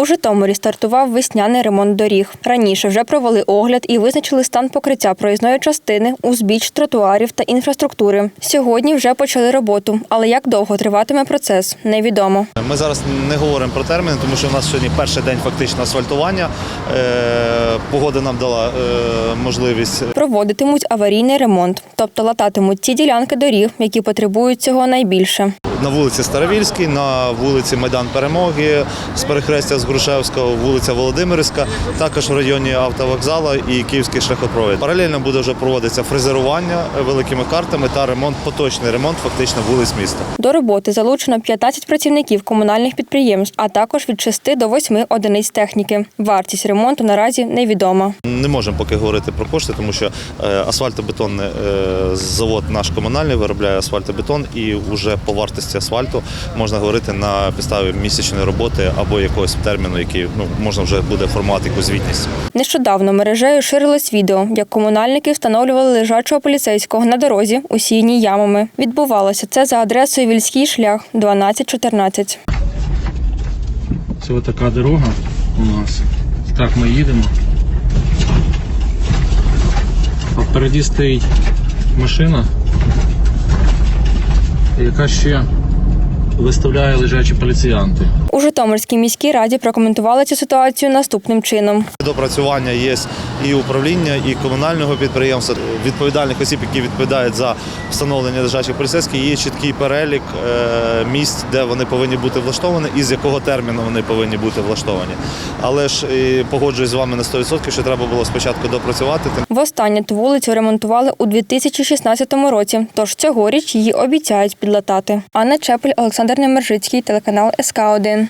У Житомирі стартував весняний ремонт доріг. Раніше вже провели огляд і визначили стан покриття проїзної частини, узбіч тротуарів та інфраструктури. Сьогодні вже почали роботу, але як довго триватиме процес, невідомо. Ми зараз не говоримо про терміни, тому що у нас сьогодні перший день фактично асфальтування. Е, Погода нам дала е, можливість Проводитимуть аварійний ремонт, тобто лататимуть ті ділянки доріг, які потребують цього найбільше. на вулиці Старовільській, на вулиці Майдан Перемоги, з перехрестя з Грушевського, вулиця Володимирська, також в районі автовокзала і Київський шляхопровід. Паралельно буде вже проводитися фрезерування великими картами та ремонт, поточний ремонт фактично вулиць міста. До роботи залучено 15 працівників комунальних підприємств, а також від 6 до 8 одиниць техніки. Вартість ремонту наразі невідома. Не можемо поки говорити про кошти, тому що е, асфальтобетонний е, завод наш комунальний виробляє асфальтобетон, і вже по вартості асфальту можна говорити на підставі місячної роботи або якогось терміну, який ну можна вже буде формувати якусь звітність. Нещодавно мережею ширилось відео, як комунальники встановлювали лежачого поліцейського на дорозі, усіяній ямами. Відбувалося це за адресою Вільський шлях 1214. Це ось така дорога у нас. Так ми їдемо. А впереді стоїть машина, яка ще виставляє лежачі поліціянти. У Житомирській міській раді прокоментували цю ситуацію наступним чином. Допрацювання є і управління, і комунального підприємства, відповідальних осіб, які відповідають за встановлення лежачих поліцейських. Є чіткий перелік е, місць, де вони повинні бути влаштовані, і з якого терміну вони повинні бути влаштовані. Але ж погоджуюсь з вами на 100%, що треба було спочатку допрацювати. Востаннє ту вулицю ремонтували у 2016 році, тож цьогоріч її обіцяють підлатати. Анна Чепель, Олександр Немержицький, телеканал СК 1